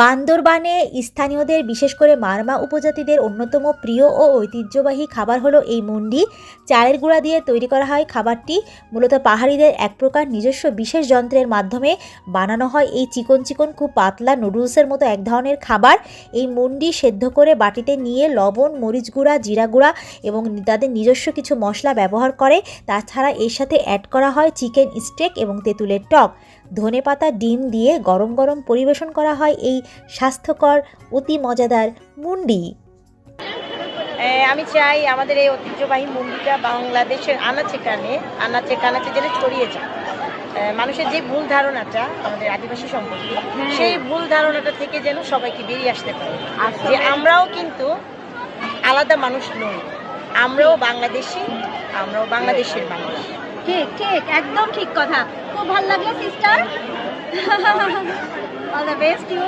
বান্দরবানে স্থানীয়দের, বিশেষ করে মারমা উপজাতিদের অন্যতম প্রিয় ও ঐতিহ্যবাহী খাবার হলো এই মুন্ডি। চালের গুঁড়া দিয়ে তৈরি করা হয় খাবারটি। মূলত পাহাড়িদের এক প্রকার নিজস্ব বিশেষ যন্ত্রের মাধ্যমে বানানো হয়। এই চিকন চিকন, খুব পাতলা নুডলসের মতো এক ধরনের খাবার। এই মুন্ডি সেদ্ধ করে বাটিতে নিয়ে লবণ, মরিচ গুঁড়া, জিরা গুঁড়া এবং তাদের নিজস্ব কিছু মশলা ব্যবহার করে। তাছাড়া এর সাথে অ্যাড করা হয় চিকেন স্টেক এবং তেঁতুলের টক। ধনেপাতা, ডিম দিয়ে গরম গরম পরিবেশন করা হয়। এই স্বাস্থ্যকর অতি মজাদার মুন্ডি। আমি চাই আমাদের এই ঐতিহ্যবাহী মন্দিরটা বাংলাদেশের আনাচে কানে আনাচে কানাচে যেন ছড়িয়ে যায়। মানুষের যে ভুল ধারণাটা আমাদের আদিবাসী সম্পর্কে সেই ভুল ধারণাটা থেকে যেন সবাইকে বেরিয়ে আসতে পারে। যে আমরাও কিন্তু আলাদা মানুষ নই আমরাও বাংলাদেশি আমরাও বাংলাদেশের মানুষ। ঠিক ঠিক একদম ঠিক কথা। খুব ভালো লাগল sister all the best you